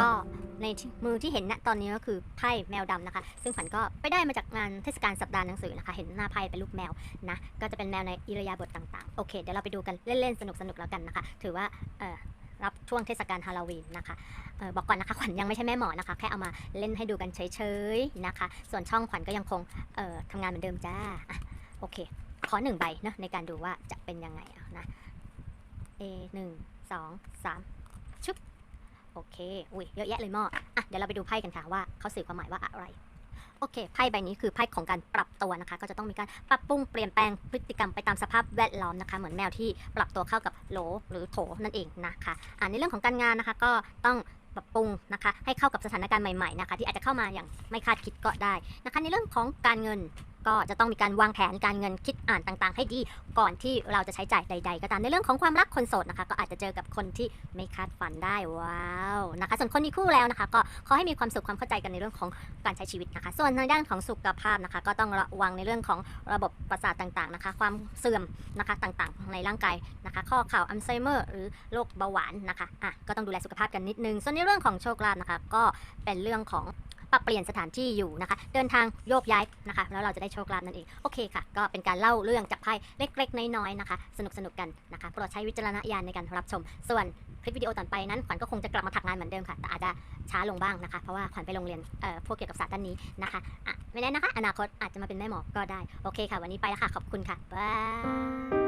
ก็ในมือที่เห็นณตอนนี้ก็คือไพ่แมวดำนะคะ ซึ่งขวัญก็ไปได้มาจากงานเทศกาลสัปดาห์หนังสือนะคะ เห็นหน้าไพ่เป็นรูปแมวนะ ก็จะเป็นแมวในอิริยาบถต่างๆ โอเค เดี๋ยวเราไปดูกันเล่นๆ สนุกๆ แล้วกันนะคะ ถือว่าเออรับช่วงเทศกาลฮาโลวีนนะคะออบอกก่อนนะคะขวัญยังไม่ใช่แม่หมอนะคะ แค่เอามาเล่นให้ดูกันเฉยๆนะคะ ส่วนช่องขวัญก็ยังคงออทำงานเหมือนเดิมจ้าอโอเค ขอหนึ่งใบเนะในการดูว่าจะเป็นยังไงอะนะ A หนึ่งสองสามชึบ โอเค อุ้ยเยอะแยะเลยหม้ออะเดี๋ยวเราไปดูไพ่กันค่ะว่าเขาสื่อความหมายว่าอะไร โอเค ไพ่ใบนี้คือไพ่ของการปรับตัวนะคะ ก็จะต้องมีการปรับปรุงเปลี่ยนแปลงพฤติกรรมไปตามสภาพแวดล้อมนะคะ เหมือนแมวที่ปรับตัวเข้ากับโหลหรือโถนั่นเองนะคะ อ่าในเรื่องของการงานนะคะ ก็ต้องปรับปรุงนะคะให้เข้ากับสถานการณ์ใหม่ๆนะคะที่อาจจะเข้ามาอย่างไม่คาดคิดก็ได้นะคะในเรื่องของการเงิน ก็จะต้องมีการวางแผนการเงินคิดอ่านต่างๆ ให้ดีก่อนที่เราจะใช้จ่ายใด ๆ ก็ตามในเรื่องของความรักคนโสดนะคะ ก็อาจจะเจอกับคนที่ไม่คาดฝันได้ว้าวนะคะส่วนคนมีคู่แล้วนะคะ ก็ขอให้มีความสุขความเข้าใจกันในเรื่องของการใช้ชีวิตนะคะ ส่วนในด้านของสุขภาพนะคะ ก็ต้องระวังในเรื่องของระบบประสาทต่างๆนะคะ ความเสื่อมนะคะต่างๆ ในร่างกายนะคะ ข้อเข่าอัลไซเมอร์หรือโรคเบาหวานนะคะอะก็ต้องดูแลสุขภาพกันนิดนึงส่วนในเรื่องของโชคลาภนะคะ ก็เป็นเรื่องของ ปรับเปลี่ยนสถานที่อยู่นะคะ เดินทางโยกย้ายนะคะ แล้วเราจะได้โชคลาภนั่นเอง โอเคค่ะ ก็เป็นการเล่าเรื่องจากไพ่เล็กๆ น้อยๆนะคะ สนุกๆกันนะคะโปรดใช้วิจารณญาณในการรับชม ส่วนคลิปวิดีโอต่อไปนั้นขวัญก็คงจะกลับมาถักงานเหมือนเดิมค่ะ แต่อาจจะช้าลงบ้างนะคะ เพราะว่าขวัญไปโรงเรียนเอ่อพวกเกี่ยวกับศาสตร์ด้านนี้นะคะอะไม่แน่นะคะ อนาคตอาจจะมาเป็นแม่หมอก็ได้ โอเคค่ะ วันนี้ไปแล้วค่ะ ขอบคุณค่ะ บ๊าย